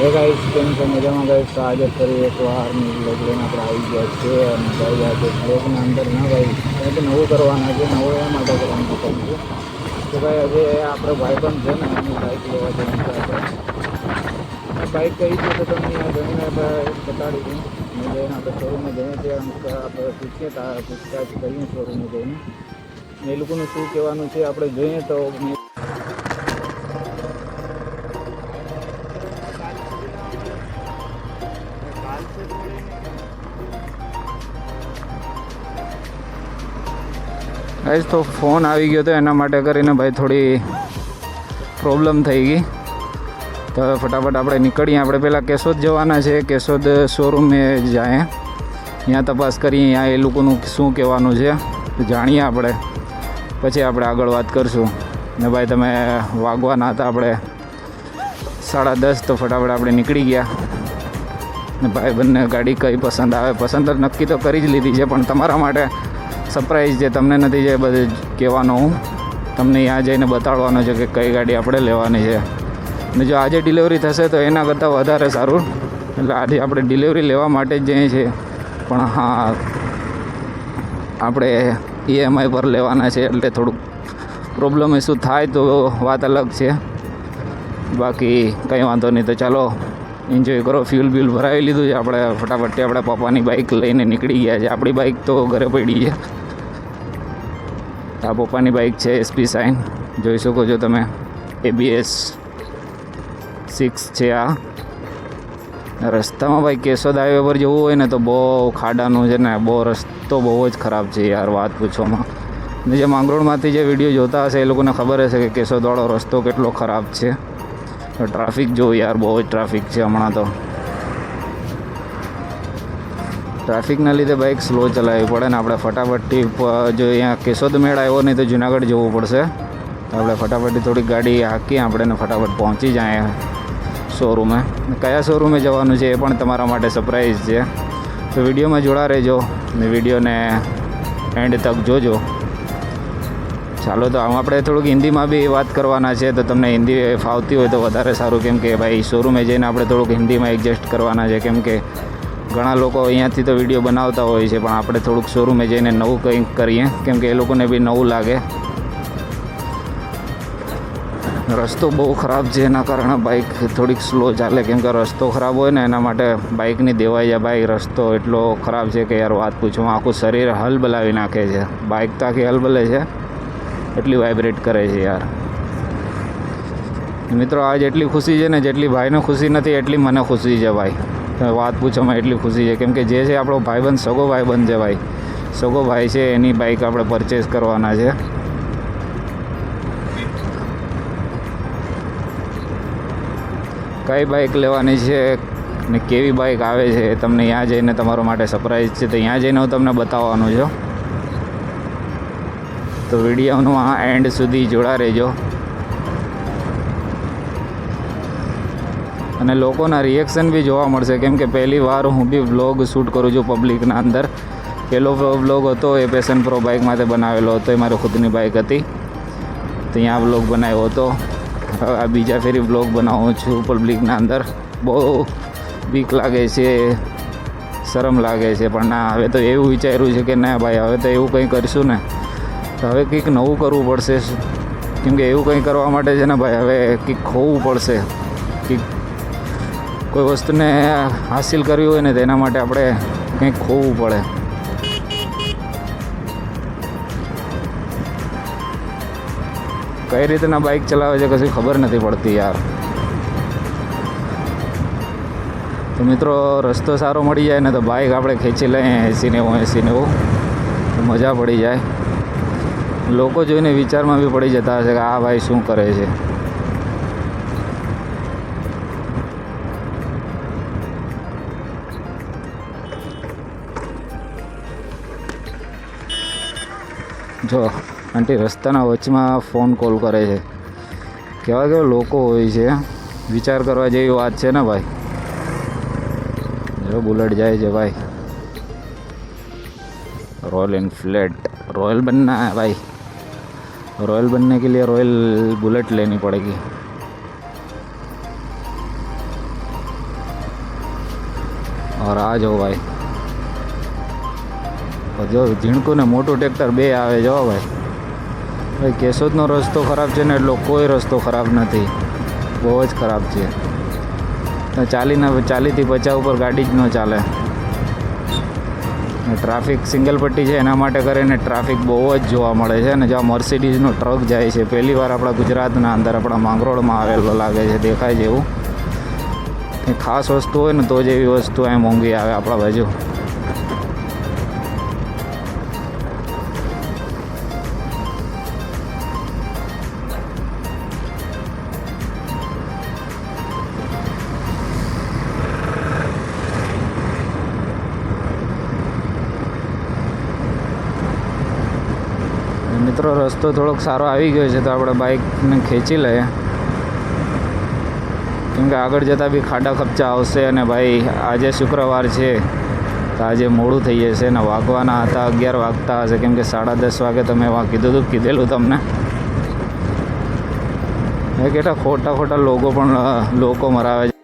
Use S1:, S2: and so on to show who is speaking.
S1: એ guys કેમ છો? મજામાં ગાઈસ તો આજે ફરી એક વાર બ્લોગ લઈને આપણે આવી ગયા છે અને ભાઈ આજે બ્લોગના અંદર ના ભાઈ કંઈક નવું કરવાના છે, નવું એ માટે કરવાનું છે. તો ભાઈ આજે આપણે પણ છે ને, એની બાઇક લેવા જવાનું છે આપણે. બાઇક કઈ છે તો તમને જઈને આપણે બતાડી દઉં. અને જઈને આપણે શોરૂમે જઈએ ત્યાં આપણે પૂછીએ પૂછતાછ કરીએ શોરૂમે જઈને. એ લોકોનું શું કહેવાનું છે, આપણે જોઈએ તો મેં ગાઈસ તો ફોન આવી ગયો તો એના માટે કરીને ભાઈ થોડી પ્રોબ્લેમ થઈ ગઈ. તો ફટાફટ આપણે નીકળીએ. આપણે પહેલાં કેશોદ જવાના છે. કેશોદ શોરૂમે જાય. ત્યાં તપાસ કરીએ ત્યાં એ લોકોનું શું કહેવાનું છે. જાણીએ આપણે. પછી આપણે આગળ વાત કરશું. ને ભાઈ તમે વાગવાના હતા આપણે. સાડા દસ તો ફટાફટ આપણે નીકળી ગયા. ભાઈ બંને ગાડી કઈ પસંદ આવે? પસંદ તો નક્કી તો કરી જ લીધી છે, પણ તમારા માટે સરપ્રાઈઝ છે તમને નથી જે બધું કહેવાનો હું, તમને ત્યાં જઈને બતાડવાનો છે કે કઈ ગાડી આપણે લેવાની છે. અને જો આજે ડિલિવરી થશે તો એના કરતાં વધારે સારું. એટલે આજે આપણે ડિલિવરી લેવા માટે જ જઈએ છીએ. પણ હા, આપણે ઈએમઆઈ પર લેવાના છે, એટલે થોડુંક પ્રોબ્લેમ શું થાય તો વાત અલગ છે. બાકી કંઈ વાંધો નહીં તો ચાલો એન્જોય કરો ફ્યુલ બ્યુલ ભરાવી લીધું છે. આપણે ફટાફટથી આપણે પપ્પાની બાઇક લઈને નીકળી ગયા છે. આપણી બાઇક તો ઘરે પડી છે. આ પપ્પાની બાઇક છે એસપી સાઇન જોઈ શકો છો તમે. એબીએસ સિક્સ છે આ. રસ્તામાં ભાઈ કેશોદ હાઈવે પર જવું હોય ને તો બહુ ખાડાનું છે ને, બહુ રસ્તો બહુ જ ખરાબ છે યાર, વાત પૂછવામાં. ને જે માંગરોળમાંથી જે વીડિયો જોતા હશે, એ લોકોને ખબર હશે કે કેશોદવાળો રસ્તો કેટલો ખરાબ છે. તો ટ્રાફિક જો યાર, બહુ જ ટ્રાફિક છે હમણાં તો. ટ્રાફિકના લીધે બાઇક સ્લો ચલાવવી પડે ને આપણે ફટાફટથી જો અહીંયા કેશોદ મેળ આવ્યો નહીં તો જુનાગઢ જવું પડશે. તો આપણે ફટાફટથી થોડી ગાડી હાંકીએ, આપણે ફટાફટ પહોંચી જાય શોરૂમે કયા શોરૂમે જવાનું છે એ પણ તમારા માટે સરપ્રાઈઝ છે. તો વિડીયોમાં જોડા રહેજો ને વિડીયોને એન્ડ તક જોજો. ચાલો, તો આમ આપણે થોડુંક હિન્દીમાં બી વાત કરવાના છે, તો તમને હિન્દી ફાવતી હોય તો વધારે સારું. કેમ કે ભાઈ શોરૂમે જઈને આપણે થોડુંક હિન્દીમાં એડજસ્ટ કરવાના છે. કેમ કે ઘણા લોકો અહીંયાથી તો વીડિયો બનાવતા હોય છે, પણ આપણે થોડુંક શોરૂમે જઈને નવું કંઈક કરીએ. કેમ કે એ લોકોને બી નવું લાગે. રસ્તો બહુ ખરાબ છે, એના કારણે બાઇક થોડીક સ્લો ચાલે. કેમ કે રસ્તો ખરાબ હોય ને, એના માટે બાઇકની દેવાઈ જાય. બાઇક રસ્તો એટલો ખરાબ છે કે યાર વાત પૂછું. આખું શરીર હલ બલાવી નાખે છે. બાઇક તો આખી હલબલે છે. એટલી વાઇબ્રેટ કરે છે યાર. મિત્રો, આ જેટલી ખુશી છે ને, જેટલી ભાઈને ખુશી નથી, એટલી મને ખુશી છે ભાઈ. તમે વાત પૂછોમાં એટલી ખુશી છે. કેમ કે જે છે આપણો ભાઈબંધ, સગો ભાઈબંધ છે ભાઈ. સગો ભાઈ છે, એની બાઇક આપણે પરચેસ કરવાના છે. કઈ બાઇક લેવાની છે ને કેવી બાઇક આવે છે તમને ત્યાં જઈને તમારા માટે સરપ્રાઈઝ છે. તો ત્યાં જઈને હું તમને બતાવવાનું છું. તો વિડીયોનું આ એન્ડ સુધી જોડા રહેજો. અને લોકોના રિએક્શન બી જોવા મળશે. કેમ કે પહેલી વાર હું બી વ્લોગ શૂટ કરું છું પબ્લિકના અંદર. પહેલો વ્લોગ હતો એ પેશન પ્રો બાઇક માટે બનાવેલો હતો. એ મારી ખુદની બાઇક હતી. તો ત્યાં વ્લોગ બનાવ્યો હતો. આ બીજા ફેરી વ્લોગ બનાવું છું પબ્લિકના અંદર. બહુ બીક લાગે છે. શરમ લાગે છે. પણ ના, હવે તો એવું વિચાર્યું છે કે ના ભાઈ, હવે તો એવું કંઈ કરીશું ને. તો હવે કંઈક નવું કરવું પડશે. કેમ કે એવું કંઈ કરવા માટે છે ને ભાઈ, હવે કંઈક ખોવું પડશે. કંઈક કોઈ વસ્તુને હાસિલ કરવી હોય ને તેના માટે આપણે કંઈક ખોવું પડે. કઈ રીતના બાઇક ચલાવે છે કશું ખબર નથી પડતી યાર. તો મિત્રો, રસ્તો સારો મળી જાય ને તો બાઇક આપણે ખેંચી લઈએ એસી નેવું એસી નેવું મજા પડી જાય. લોકો જોઈને વિચારમાં બી પડી જતા હશે કે આ ભાઈ શું કરે છે. જો, આંટી રસ્તાના વચમાં ફોન કોલ કરે છે. કેવા કેવા લોકો હોય છે. વિચાર કરવા જેવી વાત છે ને ભાઈ? જો બુલેટ જાય છે ભાઈ. રોયલ એન્ફિલ્ડ, રોયલ બનના ભાઈ. रॉयल बनने के लिए रॉयल बुलेट लेनी पड़ेगी और આ જો ભાઈ તો જો ઝીણકું ને મોટું ટ્રેક્ટર બે આવે જો ભાઈ ભાઈ કેશોદનો રસ્તો ખરાબ છે ને એટલો કોઈ રસ્તો ખરાબ નથી બહુ જ ખરાબ છે તો ચાલીને ચાલીથી પચાસ ઉપર ગાડી જ ન ચાલે ને ટ્રાફિક સિંગલ પટ્ટી છે, એના માટે કરીને ટ્રાફિક બહુ જ જોવા મળે છે અને જો આ મર્સિડીઝનો ટ્રક જાય છે, પહેલી વાર આપણા ગુજરાતના અંદર, આપણા માંગરોળમાં આવેલો લાગે છે, દેખાય છે એવું. ખાસ વસ્તુ હોય ને તો જ એવી વસ્તુ અહીં મોંઘી આવે આપણા બાજુ. મિત્રો, રસ્તો થોડોક સારો આવી ગયો છે તો આપણે બાઇકને ખેંચી લઈએ. કેમ કે આગળ જતાં બી ખાડા ખપચા આવશે અને ભાઈ, આજે શુક્રવાર છે તો આજે મોડું થઈ જશે ને વાગવાના હતા, અગિયાર વાગતા હશે. કેમ કે સાડા દસ વાગે તમે કીધું હતું કીધેલું તમને. એ કેટલા ખોટા ખોટા લોકો પણ લોકો મરાવે છે.